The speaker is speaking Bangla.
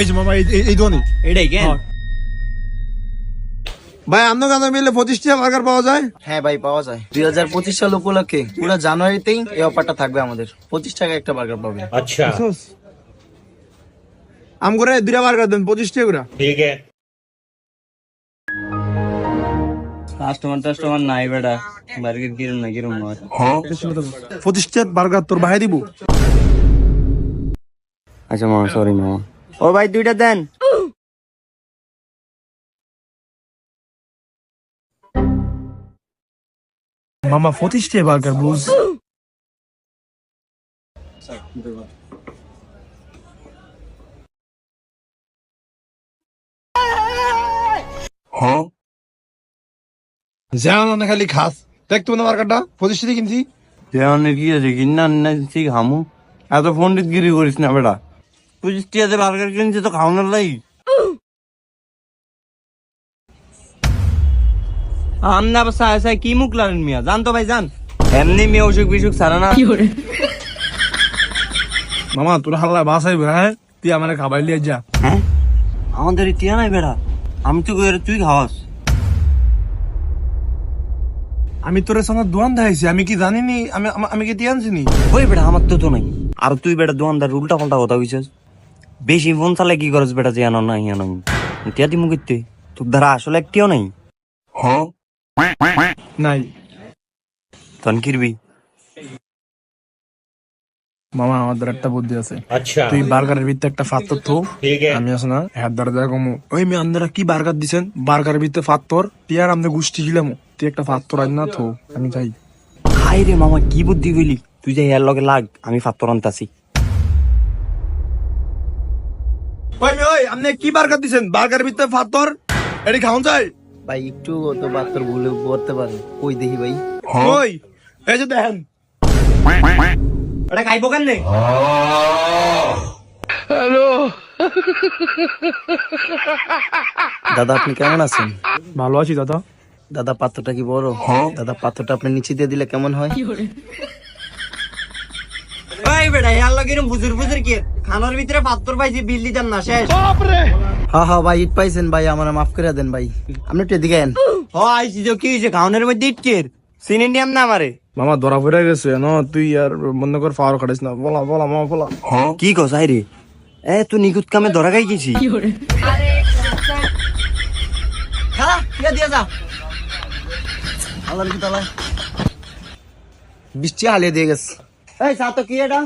এই যে মামা এই ধোনি। এটাই কেন হ্যাঁ। ভাই অন্য গান মিলে পঁচিশ টাকা বার্গার পাওয়া যায়? হ্যাঁ ভাই পাওয়া যায়। দুই হাজার পঁচিশ সাল উপলক্ষে পুরো জানুয়ারিতেই এই অফারটা থাকবে আমাদের। পঁচিশ টাকা একটা বার্গার পাবে। আচ্ছা। আম করে দুইটা বার্গার দেন পঁচিশ টাকা ঠিক কাস্টমার টাস্টমার নাই বেটা। বার্গার কিরম না কিরম হ্যাঁ। পঁচিশ টাকা বার্গার তোর ভাই দিব। আচ্ছা মামা সরি মামা ও ভাই দুইটা দেন। মামা পঁচিশটা বার্গার বুঝ। যেমন খালি খাস। দেখতো না বার্গারটা টাকা কিনছি। যেমন কি আছে কিনা আনছি খামু। এত পন্ডিত গিরি করিস না বেটা। পঁচিশ টিয়াতে বার্গার কিনছে তো খাওয়ানোর লাই। আমনা সায় সায় কি মুখ লারেন মিয়া? জান তো ভাই জান এমনি মেয়ে অসুখ বিসুখ সারা না। মামা তোর হাল্লা বাসাই হ্যাঁ? তুই আমার খাবার লিয়ে যা। হ্যাঁ? আমাদের টিয়া নাই বেটা আমি তো তুই খাওয়াস। আমি তোর সঙ্গে দোয়ান দেখাইছি আমি কি জানিনি? আমি আমি- আমি কি দিয়ে আনছিনি? ওই বেটা আমার তো তো নাই। আর তুই বেটা দোকানদার উল্টা পাল্টা কথা কইছিস। বেশি ফোন চালে কি করছ বেটা যে না ইয়া নাই। ইতিয়া দিমু কিতে তোর ধারা আসলে একটিও নাই। হ্যাঁ নাই। তন কিরবি মামা আমাদের একটা বুদ্ধি আছে। আচ্ছা। তুই বার্গারের ভিতরে একটা ফাত্তর থো। আমি আছে না হ্যাঁ দাদা কমু। ওই মেয়ে আপনারা কি বার্গার দিছেন? বার্গারের ভিতরে ফাত্তর তুই আর আমরা গুষ্টি ছিলাম। তুই একটা ফাত্তর আন না থো। আমি চাই খাই রে মামা কি বুদ্ধি কইলি? তুই যাই এর লগে লাগ আমি ফাত্তর আনতাছি। ওই মেয়ে ওই আপনি কি বার্গার দিছেন? বার্গারের ভিতরে এটি যায় ভাই একটু তো বাত্তর ভুলে করতে পারে। কই দেখি ভাই। ওই এই যে দেখেন। ওটা খাইবো কেন নে দাদা আপনি কেমন আছেন? ভালো আছি দাদা। দাদা পাত্রটা কি বড়? দাদা পাত্রটা আপনি নিচে দিয়ে দিলে কেমন হয়? ওই বেটা ইয়ার লগে এরকম বুজুর বুজুর কি খানোর ভিতরে পাত্র পাইছি বিল দিতাম না শেষ। হ্যাঁ হ্যাঁ ভাই ইট পাইছেন ভাই আমার মাফ করে দেন ভাই। আপনি একটু এদিকে আইন ও আইছি যে কি হয়েছে খাওনের মধ্যে ইট কের চিনি নিয়াম না আমারে? মামা ধরা পড়ে গেছে ন তুই আর বন্ধ কর ফাওয়ার কাটিস না। বলা বলা মামা বলা। কি কস আই রে? এ তুই নিখুঁত কামে ধরা খাই গেছি খেলা দিয়া দিয়া যা। আল্লাহ কি তালা? বৃষ্টি হালিয়ে দিয়ে গেছে। এই তো কি এটা?